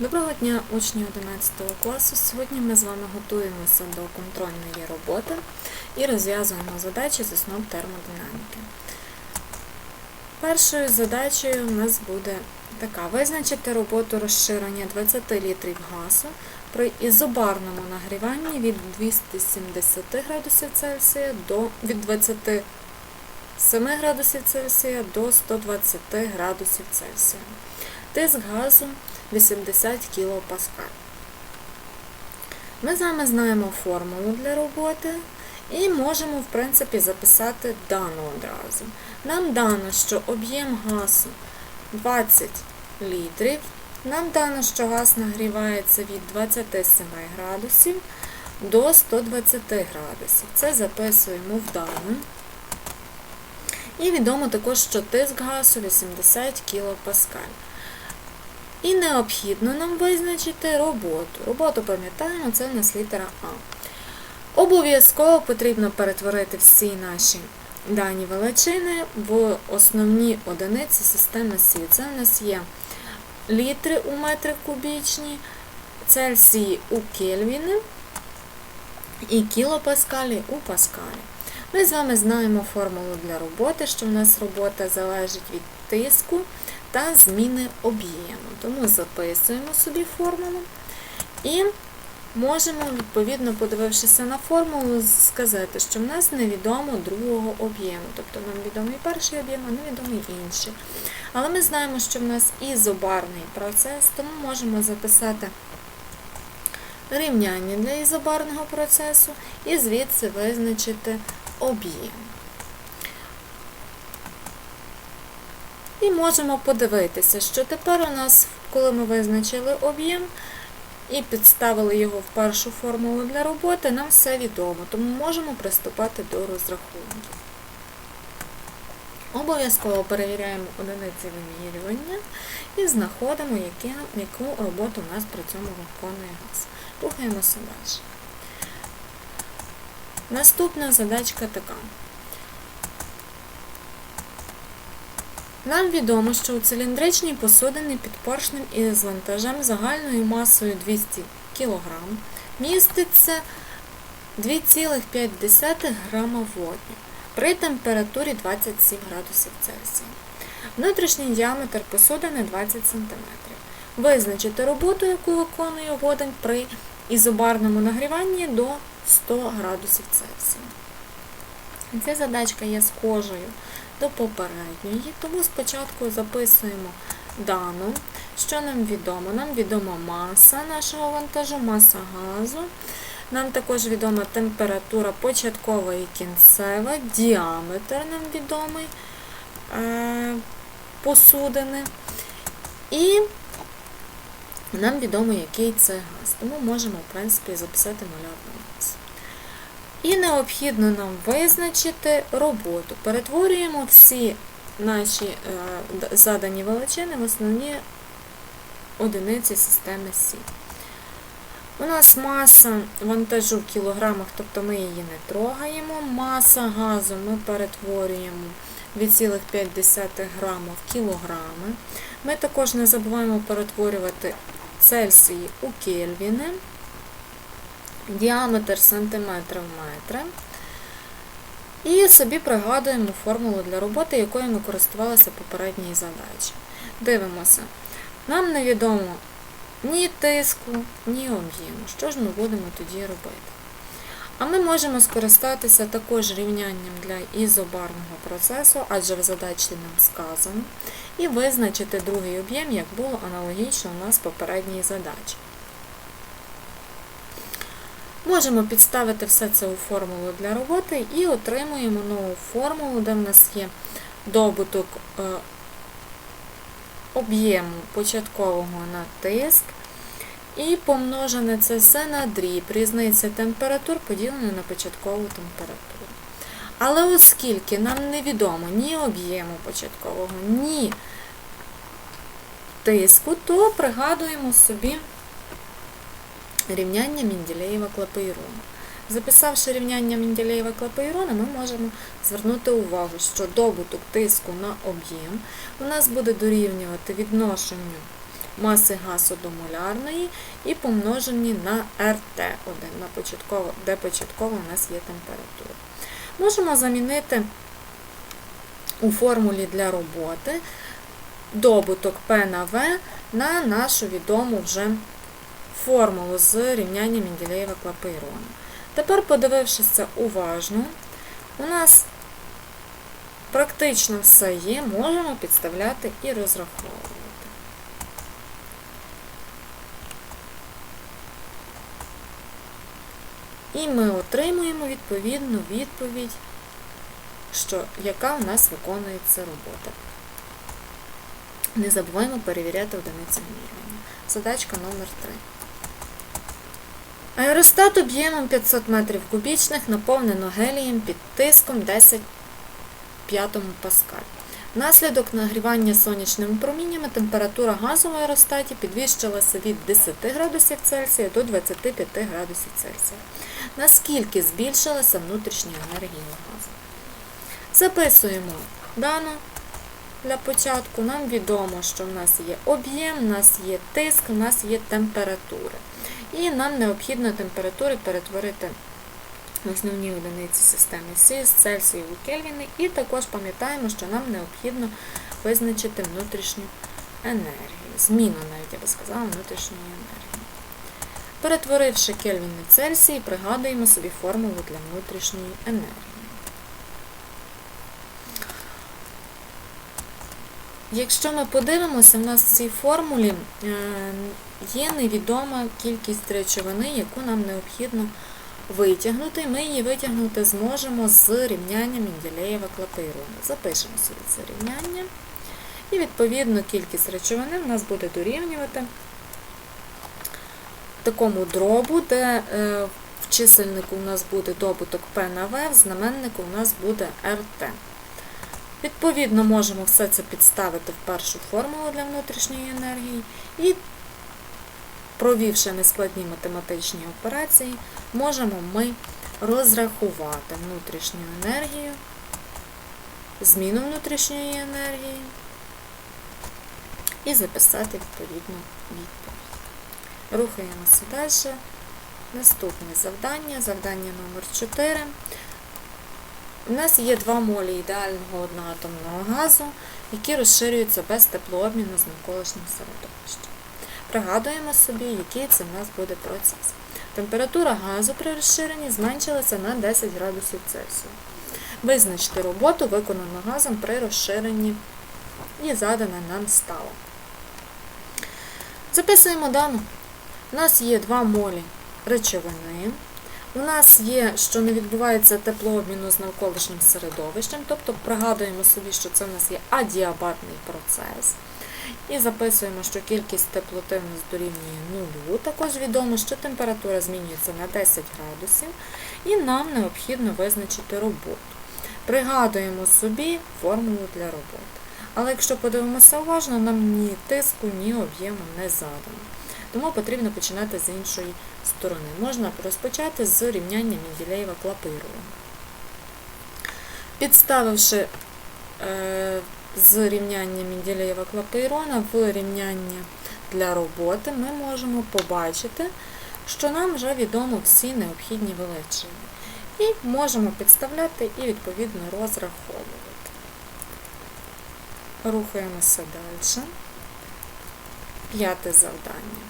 Доброго дня, учні 11 класу. Сьогодні ми з вами готуємося до контрольної роботи і розв'язуємо задачі з основ термодинаміки. Першою задачею у нас буде така: визначити роботу розширення 20 літрів газу при ізобарному нагріванні від 270 градусів Цельсія до від 27 градусів Цельсія до 120 градусів Цельсія. Тиск газу 80 кПа. Ми з вами знаємо формулу для роботи і можемо, в принципі, записати дану одразу. Нам дано, що об'єм газу 20 літрів. Нам дано, що газ нагрівається від 27 градусів до 120 градусів. Це записуємо в дану. І відомо також, що тиск газу 80 кПа. І необхідно нам визначити роботу. Роботу пам'ятаємо, це у нас літера А. Обов'язково потрібно перетворити всі наші дані величини в основні одиниці системи Сі. Це у нас є літри у метри кубічні, Цельсії у кельвіни і кілопаскалі у паскалі. Ми з вами знаємо формулу для роботи, що в нас робота залежить від тиску та зміни об'єму. Тому записуємо собі формулу і можемо, відповідно, подивившися на формулу, сказати, що в нас невідомо другого об'єму. Тобто нам відомий перший об'єм, а невідомий інший. Але ми знаємо, що в нас ізобарний процес, тому можемо записати рівняння для ізобарного процесу і звідси визначити об'єм. І можемо подивитися, що тепер у нас, коли ми визначили об'єм і підставили його в першу формулу для роботи, нам все відомо, тому можемо приступати до розрахунків. Обов'язково перевіряємо одиниці вимірювання і знаходимо, яку роботу у нас при цьому виконує газ. Рухаємося далі. Наступна задачка така. Нам відомо, що у циліндричній посудині під поршнем із вантажем загальною масою 200 кг міститься 2,5 грама водню при температурі 27 градусів Цельсія. Внутрішній діаметр посудини 20 см. Визначити роботу, яку виконує водень при ізобарному нагріванні до 100 градусів Цельсія. Ця задачка є схожою до попередньої, тому спочатку записуємо дану, що нам відомо. Нам відома маса нашого вантажу, маса газу. Нам також відома температура початкова і кінцева, діаметр нам відомий е, посудини. І нам відомо, який це газ. Тому можемо, в принципі, записати малярну масу. І необхідно нам визначити роботу. Перетворюємо всі наші е, задані величини в основні одиниці системи Сі. У нас маса вантажу в кілограмах, тобто ми її не трогаємо. Маса газу ми перетворюємо 2,5 грама в кілограми. Ми також не забуваємо перетворювати Цельсії у кельвіни діаметр сантиметра в метри. І собі пригадуємо формулу для роботи, якою ми користувалися попередній задачі. Дивимося. Нам невідомо ні тиску, ні об'єму. Що ж ми будемо тоді робити? А ми можемо скористатися також рівнянням для ізобарного процесу, адже в задачі нам сказано, і визначити другий об'єм, як було аналогічно у нас попередній задачі. Можемо підставити все це у формулу для роботи і отримуємо нову формулу, де в нас є добуток е, об'єму початкового на тиск. І помножене це все на дріб, різниця температур поділена на початкову температуру. Але оскільки нам невідомо ні об'єму початкового, ні тиску, то пригадуємо собі рівняння Мінділеєва клапейрона. Записавши рівняння Мінділеєва клапейрона, ми можемо звернути увагу, що добуток тиску на об'єм у нас буде дорівнювати відношенню маси газу до молярної і помножені на РТ1, на початково, де початково у нас є температура. Можемо замінити у формулі для роботи добуток P на V на нашу відому вже формулу з рівняння Менделєєва клапейрона. Тепер, подивившись це уважно, у нас практично все є, можемо підставляти і розраховувати. І ми отримуємо відповідну відповідь, що, яка в нас виконується робота. Не забуваємо перевіряти одиниці вимірювання. Задачка номер 3. Аеростат об'ємом 500 метрів кубічних наповнено гелієм під тиском 10 п'ятому паскаль. Внаслідок нагрівання сонячними проміннями температура газу в аеростаті підвищилася від 10 градусів Цельсія до 25 градусів Цельсія. Наскільки збільшилася внутрішня енергія газу? Записуємо дану для початку. Нам відомо, що в нас є об'єм, в нас є тиск, в нас є температура. І нам необхідно температури перетворити в основні одиниці системи СІС, Цельсію у Кельвіни. І також пам'ятаємо, що нам необхідно визначити внутрішню енергію. Зміну, навіть я би сказала, внутрішньої енергії. Перетворивши Кельвіни Цельсії, пригадуємо собі формулу для внутрішньої енергії. Якщо ми подивимося, в нас в цій формулі е, є невідома кількість речовини, яку нам необхідно витягнути. Ми її витягнути зможемо з рівняння Менделєєва клапейрона. Запишемо собі це рівняння. І відповідно кількість речовини в нас буде дорівнювати такому дробу, де е, в чисельнику у нас буде добуток P на V, в знаменнику у нас буде RT. Відповідно, можемо все це підставити в першу формулу для внутрішньої енергії і, провівши нескладні математичні операції, можемо ми розрахувати внутрішню енергію, зміну внутрішньої енергії і записати відповідну відповідь. Рухаємося далі. Наступне завдання, завдання номер 4. У нас є 2 молі ідеального одноатомного газу, які розширюються без теплообміну з навколишнім середовищем. Пригадуємо собі, який це в нас буде процес. Температура газу при розширенні зменшилася на 10 градусів Цельсія. Визначте роботу, виконану газом при розширенні і задане нам стало. Записуємо дану. У нас є 2 молі речовини. У нас є, що не відбувається теплообміну з навколишнім середовищем, тобто пригадуємо собі, що це у нас є адіабатний процес. І записуємо, що кількість теплоти у нас дорівнює нулю. Також відомо, що температура змінюється на 10 градусів, і нам необхідно визначити роботу. Пригадуємо собі формулу для роботи. Але якщо подивимося уважно, нам ні тиску, ні об'єму не задано. Тому потрібно починати з іншої сторони. Можна розпочати з рівняння Менделєєва клапейрона. Підставивши е, з рівняння Менделєєва клапейрона в рівняння для роботи, ми можемо побачити, що нам вже відомо всі необхідні величини. І можемо підставляти і відповідно розраховувати. Рухаємося далі. П'яте завдання.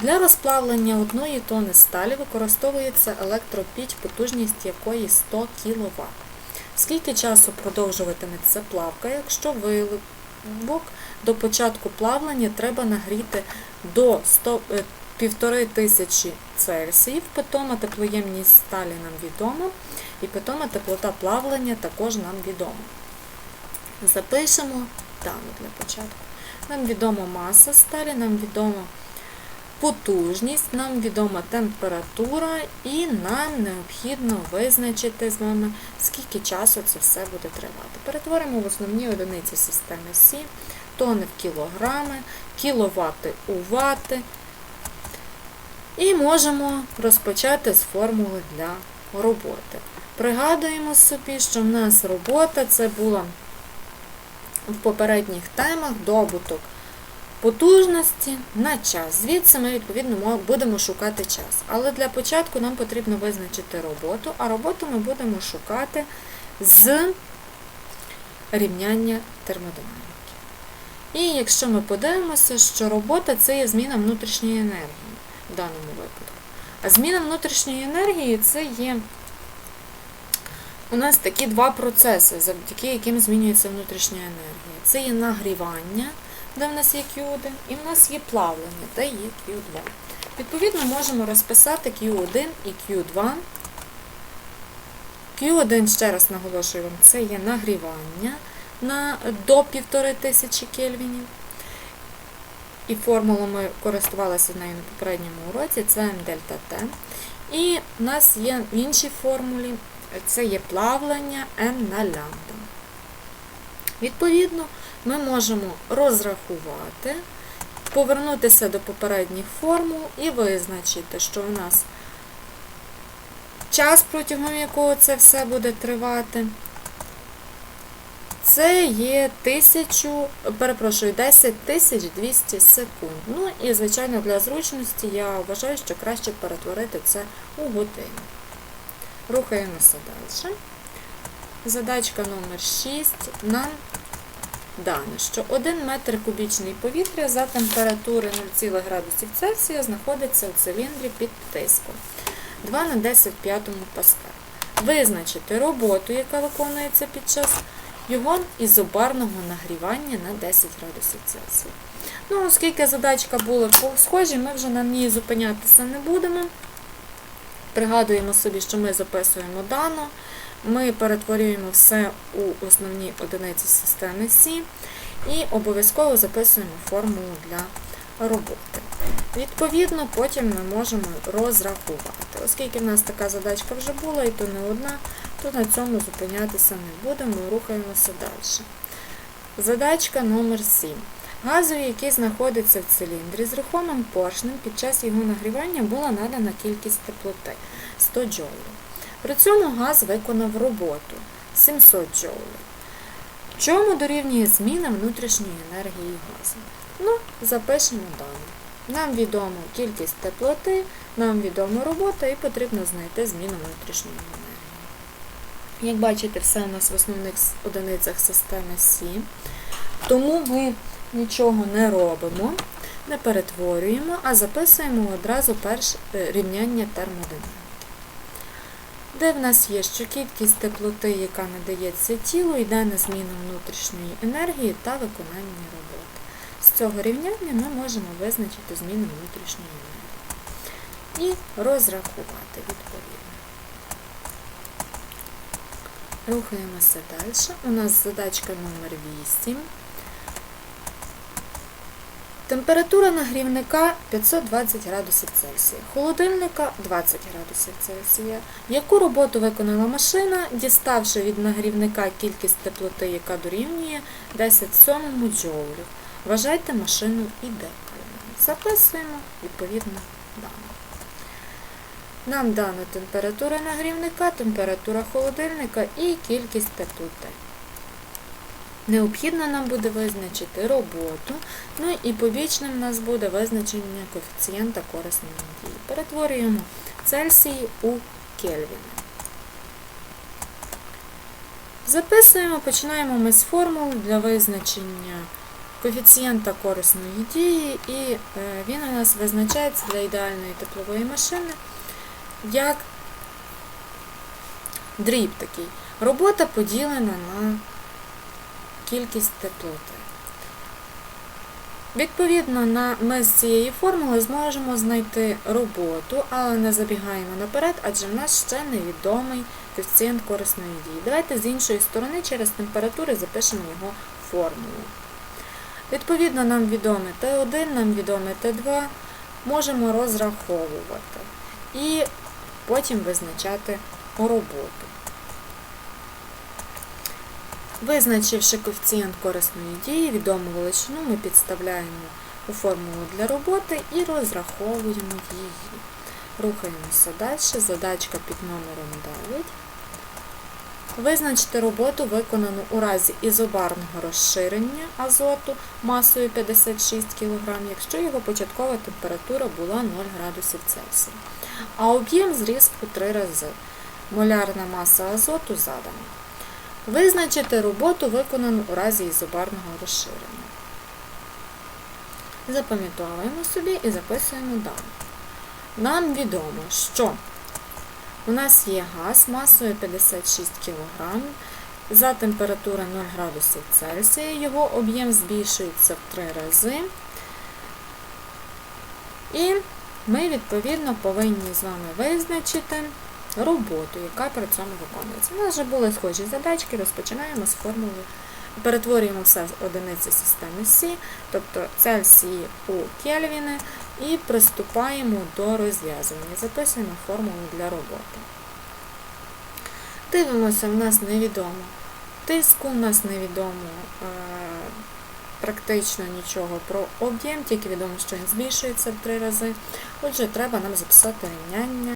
Для розплавлення одної тони сталі використовується електропіч, потужність якої 100 кВт. Скільки часу продовжуватиметься плавка, якщо вилибок до початку плавлення треба нагріти до 100, 1500 Цельсіїв, питома теплоємність сталі нам відома, і питома теплота плавлення також нам відома. Запишемо дану для початку. Нам відома маса сталі, нам відомо потужність, нам відома температура, і нам необхідно визначити з вами, скільки часу це все буде тривати. Перетворимо в основні одиниці системи Сі, тони в кілограми, кіловати у вати. І можемо розпочати з формули для роботи. Пригадуємо собі, що в нас робота це була в попередніх темах добуток потужності на час. Звідси ми, відповідно, будемо шукати час. Але для початку нам потрібно визначити роботу, а роботу ми будемо шукати з рівняння термодинаміки. І якщо ми подивимося, що робота це є зміна внутрішньої енергії в даному випадку. А зміна внутрішньої енергії це є у нас такі два процеси, завдяки яким змінюється внутрішня енергія. Це є нагрівання, де в нас є Q1, і в нас є плавлення, де є Q2. Відповідно, можемо розписати Q1 і Q2. Q1, ще раз наголошую вам, це є нагрівання на до 1500 кельвінів. І формулу ми користувалися нею на попередньому уроці, це М дельта Т. І в нас є в іншій формулі, це є плавлення М на лямбда. Відповідно, ми можемо розрахувати, повернутися до попередніх формул і визначити, що у нас час, протягом якого це все буде тривати, це є 1000, перепрошую, 10200 секунд. Ну і, звичайно, для зручності я вважаю, що краще перетворити це у годину. Рухаємося далі. Задачка номер 6 нам дане, що 1 метр кубічний повітря за температури 0, градусів Цельсія знаходиться у циліндрі під тиском 2 на 10 п'ятому паскаль. Визначити роботу, яка виконується під час його ізобарного нагрівання на 10 градусів Цельсія. Ну, оскільки задачка була схожі, ми вже на ній зупинятися не будемо. Пригадуємо собі, що ми записуємо дано, ми перетворюємо все у основні одиниці системи Сі і обов'язково записуємо формулу для роботи. Відповідно, потім ми можемо розрахувати. Оскільки в нас така задачка вже була, і то не одна, то на цьому зупинятися не будемо, рухаємося далі. Задачка номер 7. Газові, який знаходиться в циліндрі з рухомим поршнем, під час його нагрівання була надана кількість теплоти 100 джоулів. При цьому газ виконав роботу 700 джоулів. Чому дорівнює зміна внутрішньої енергії газу? Ну, запишемо дані. Нам відомо кількість теплоти, нам відома робота і потрібно знайти зміну внутрішньої енергії. Як бачите, все у нас в основних одиницях системи Сі. Тому ми нічого не робимо, не перетворюємо, а записуємо одразу перше рівняння термодинаміки. Де в нас є, що кількість теплоти, яка надається тілу, йде на зміну внутрішньої енергії та виконання роботи. З цього рівняння ми можемо визначити зміну внутрішньої енергії і розрахувати відповідно. Рухаємося далі. У нас задачка номер 8. Температура нагрівника 520 градусів Цельсія, холодильника 20 градусів Цельсія. Яку роботу виконала машина, діставши від нагрівника кількість теплоти, яка дорівнює 10 сьомому джоулів. Вважайте машину ідеальною. Записуємо відповідно дані. Нам дана температура нагрівника, температура холодильника і кількість теплоти. Необхідно нам буде визначити роботу, ну і побічним у нас буде визначення коефіцієнта корисної дії. Перетворюємо Цельсії у Кельвіни. Записуємо, починаємо ми з формул для визначення коефіцієнта корисної дії, і він у нас визначається для ідеальної теплової машини як дріб такий. Робота поділена на кількість теплоти. Відповідно, ми з цієї формули зможемо знайти роботу, але не забігаємо наперед, адже в нас ще невідомий коефіцієнт корисної дії. Давайте з іншої сторони через температури запишемо його формулу. Відповідно, нам відоме Т1, нам відоме Т2, можемо розраховувати і потім визначати роботу. Визначивши коефіцієнт корисної дії, відому величину ми підставляємо у формулу для роботи і розраховуємо її. Рухаємося далі. Задачка під номером 9. Визначити роботу, виконану у разі ізобарного розширення азоту масою 56 кг, якщо його початкова температура була 0 градусів Цельсія, а об'єм зріс у 3 рази. Молярна маса азоту задана. Визначити роботу, виконану у разі ізобарного розширення. Запам'ятовуємо собі і записуємо далі. Нам відомо, що у нас є газ масою 56 кг, за температури 0 градусів Цельсія, його об'єм збільшується в 3 рази. І ми, відповідно, повинні з вами визначити роботу, яка при цьому виконується. У нас вже були схожі задачки, розпочинаємо з формули. Перетворюємо все в одиниці системи Сі, тобто Цельсії у Кельвіни, і приступаємо до розв'язування. Записуємо формулу для роботи. Дивимося, в нас невідомо тиску, в нас невідомо е, практично нічого про об'єм, тільки відомо, що він збільшується в три рази. Отже, треба нам записати рівняння.